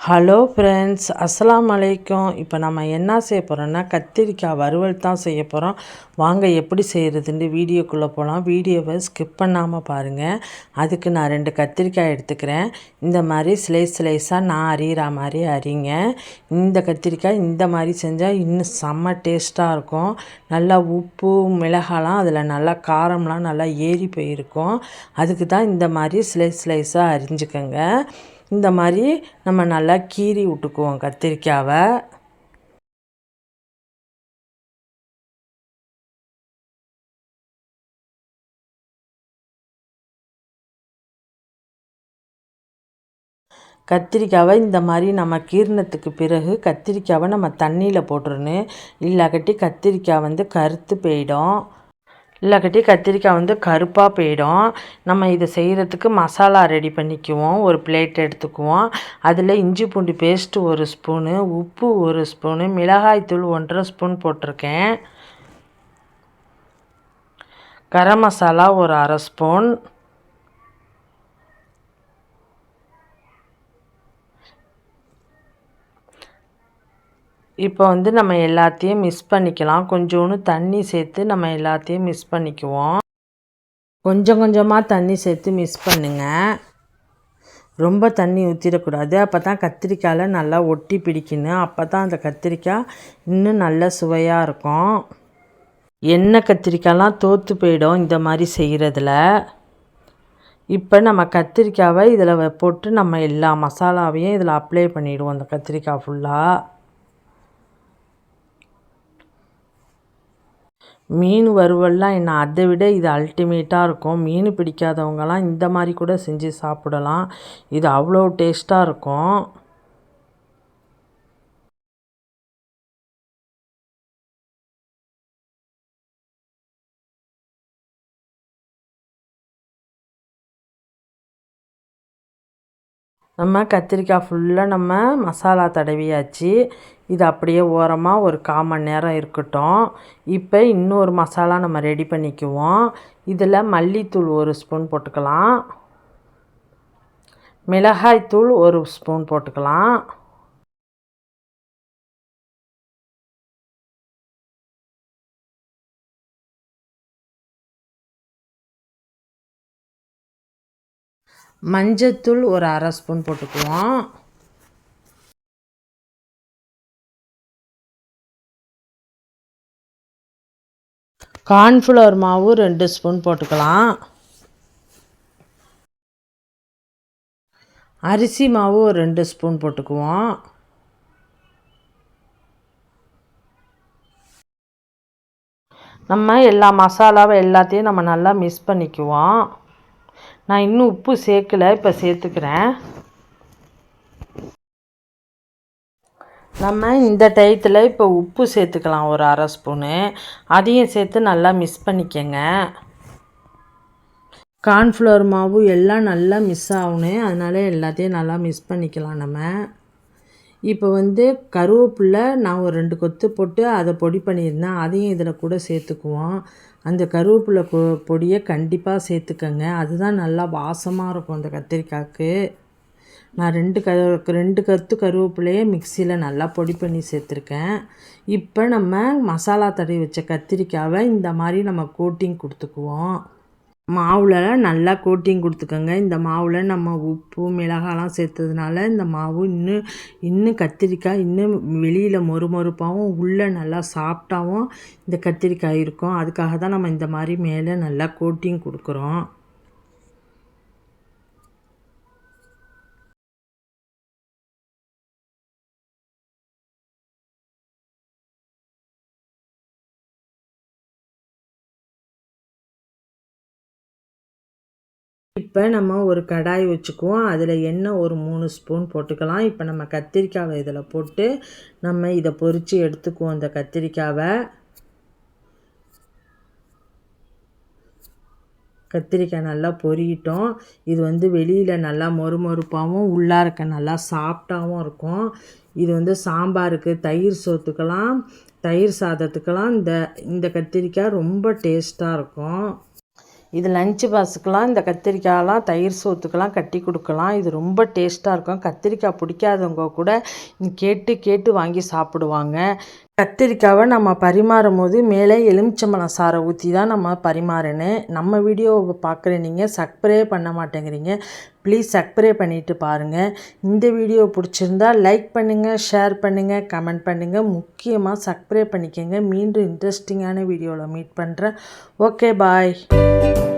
Hello friends அஸ்லாம் அலைக்கும் இப்போ நம்ம என்ன செய்ய போகிறோன்னா கத்திரிக்காய் வறுவல் தான் செய்ய போகிறோம் வாங்க எப்படி செய்கிறதுன்னு வீடியோக்குள்ளே போகலாம் வீடியோவை ஸ்கிப் பண்ணாமல் பாருங்கள் அதுக்கு நான் ரெண்டு கத்திரிக்காய் எடுத்துக்கிறேன். இந்த மாதிரி ஸ்லைஸ் ஸ்லைஸாக நான் அறிகிற மாதிரி அறிங்க இந்த கத்திரிக்காய் இந்த மாதிரி செஞ்சால் இன்னும் செம்ம டேஸ்ட்டாக இருக்கும். நல்லா உப்பு மிளகாலாம் அதில் நல்லா காரம்லாம் நல்லா ஏறி போயிருக்கும். அதுக்கு தான் இந்த மாதிரி ஸ்லைஸ் ஸ்லைஸாக அறிஞ்சுக்கோங்க இந்த மாதிரி நம்ம நல்லா கீறி விட்டுக்குவோம் கத்திரிக்காவை. கத்திரிக்காவை இந்த மாதிரி நம்ம கீர்ணத்துக்கு பிறகு கத்திரிக்காவை நம்ம தண்ணியில் போட்டுருணும் இல்லாக்கட்டி கத்திரிக்காய் வந்து கருத்து போயிடும். இல்லாக்கட்டி கத்திரிக்காய் வந்து கருப்பாக போயிடும். நம்ம இதை செய்கிறதுக்கு மசாலா ரெடி பண்ணிக்குவோம். ஒரு பிளேட் எடுத்துக்குவோம். அதில் இஞ்சி பூண்டு பேஸ்ட்டு ஒரு ஸ்பூனு உப்பு ஒரு ஸ்பூனு மிளகாய்த்தூள் ஒன்றரை ஸ்பூன் போட்டிருக்கேன். கரம் மசாலா ஒரு அரை ஸ்பூன் இப்போ வந்து நம்ம எல்லாத்தையும் மிக்ஸ் பண்ணிக்கலாம். கொஞ்சோண்டு தண்ணி சேர்த்து நம்ம எல்லாத்தையும் மிக்ஸ் பண்ணிக்குவோம். கொஞ்சம் கொஞ்சமாக தண்ணி சேர்த்து மிக்ஸ் பண்ணுங்கள் ரொம்ப தண்ணி ஊற்றிடக்கூடாது அப்போ தான் கத்திரிக்காயில் நல்லா ஒட்டி பிடிக்கணும். அப்போ தான் அந்த கத்திரிக்காய் இன்னும் நல்ல சுவையாக இருக்கும். எண்ணெய் கத்திரிக்காயெலாம் தோற்று போயிடும் இந்த மாதிரி செய்கிறதுல இப்போ நம்ம கத்திரிக்காவை இதில் போட்டு நம்ம எல்லா மசாலாவையும் இதில் அப்ளை பண்ணிவிடுவோம் அந்த கத்திரிக்காய் ஃபுல்லாக மீன் வறுவல்லாம் என்ன அதை விட இது அல்டிமேட்டாக இருக்கும். மீன் பிடிக்காதவங்கலாம் இந்த மாதிரி கூட செஞ்சு சாப்பிடலாம். இது அவ்வளோ டேஸ்ட்டாக இருக்கும். நம்ம கத்திரிக்காய் ஃபுல்லாக நம்ம மசாலா தடவியாச்சு. இது அப்படியே ஓரமாக ஒரு கால் மணி நேரம் இருக்கட்டும். இப்போ இன்னொரு மசாலா நம்ம ரெடி பண்ணிக்குவோம். இதில் மல்லித்தூள் ஒரு ஸ்பூன் போட்டுக்கலாம். மிளகாய்த்தூள் ஒரு ஸ்பூன் போட்டுக்கலாம். மஞ்சத்தூள் ஒரு அரை ஸ்பூன் போட்டுக்குவோம். கார்ன்ஃப்ளவர் மாவு ரெண்டு ஸ்பூன் போட்டுக்கலாம். அரிசி மாவு ஒரு ரெண்டு ஸ்பூன் போட்டுக்குவோம். நம்ம எல்லா மசாலாவை எல்லாத்தையும் நம்ம நல்லா மிக்ஸ் பண்ணிக்குவோம். நான் இன்னும் உப்பு சேர்க்கலை இப்போ சேர்த்துக்கிறேன். நம்ம இந்த டயத்தில் இப்போ உப்பு சேர்த்துக்கலாம் ஒரு அரை ஸ்பூனு. அதையும் சேர்த்து நல்லா மிக்ஸ் பண்ணிக்கங்க. கார்ன்ஃப்ளவர் மாவு எல்லாம் நல்லா மிஸ் ஆகணும் அதனால் எல்லாத்தையும் நல்லா மிக்ஸ் பண்ணிக்கலாம் நம்ம. இப்போ வந்து கருவேப்பில்ல நான் ஒரு ரெண்டு கொத்து போட்டு அதை பொடி பண்ணியிருந்தேன். அதையும் இதில் கூட சேர்த்துக்குவோம். அந்த கருவேப்பிலை பொ பொடியை கண்டிப்பாக சேர்த்துக்கங்க. அதுதான் நல்லா வாசமாக இருக்கும் அந்த கத்திரிக்காய்க்கு. நான் ரெண்டு க ரெண்டு கத்து கருவேப்பிலையே மிக்சியில் நல்லா பொடி பண்ணி சேர்த்துருக்கேன். இப்போ நம்ம மசாலா தடவி வச்ச கத்திரிக்காவை இந்த மாதிரி நம்ம கோட்டிங் கொடுத்துக்குவோம். மாவில் நல்லா கோட்டிங் கொடுத்துக்கோங்க. இந்த மாவில் நம்ம உப்பு மிளகாலாம் சேர்த்ததுனால இந்த மாவு இன்னும் இன்னும் கத்திரிக்காய் இன்னும் வெளியில் மொறு மொறுப்பாகவும் உள்ளே நல்லா சாஃப்டாகவும் இந்த கத்திரிக்காய் இருக்கும். அதுக்காக தான் நம்ம இந்த மாதிரி மேலே நல்லா கோட்டிங் கொடுக்குறோம். இப்போ நம்ம ஒரு கடாய் வச்சுக்குவோம். அதில் எண்ணெய் ஒரு மூணு ஸ்பூன் போட்டுக்கலாம். இப்போ நம்ம கத்திரிக்காவை இதில் போட்டு நம்ம இதை பொறித்து எடுத்துக்குவோம் இந்த கத்திரிக்காவை. கத்திரிக்காய் நல்லா பொரியட்டும். இது வந்து வெளியில் நல்லா மொறு மொறுப்பாகவும் உள்ளார நல்லா சாஃப்டாகவும் இருக்கும். இது வந்து சாம்பாருக்கு தயிர் சோத்துக்கெல்லாம் தயிர் சாதத்துக்கெல்லாம் இந்த இந்த கத்திரிக்காய் ரொம்ப டேஸ்ட்டாக இருக்கும். இது லஞ்சு பாக்ஸுக்கெலாம் இந்த கத்திரிக்காயெலாம் தயிர் சோத்துக்கெலாம் கட்டி கொடுக்கலாம். இது ரொம்ப டேஸ்ட்டாக இருக்கும். கத்திரிக்காய் பிடிக்காதவங்க கூட கேட்டு கேட்டு வாங்கி சாப்பிடுவாங்க. கத்திரிக்காவை நம்ம பரிமாறும் போது மேலே எலுமிச்சம்பழம் சாறை ஊற்றி தான் நம்ம பரிமாறணும். நம்ம வீடியோவை பார்க்குற நீங்கள் சப்ஸ்கிரைப் பண்ண மாட்டேங்கிறீங்க. ப்ளீஸ் சப்ஸ்கிரைப் பண்ணிவிட்டு பாருங்கள் இந்த வீடியோ பிடிச்சிருந்தா லைக் பண்ணுங்கள் ஷேர் பண்ணுங்கள் கமெண்ட் பண்ணுங்கள் முக்கியமாக சப்ஸ்கிரைப் பண்ணிக்கோங்க. மீண்டும் இன்ட்ரெஸ்டிங்கான வீடியோவில் மீட் பண்ணுறேன் ஓகே பாய்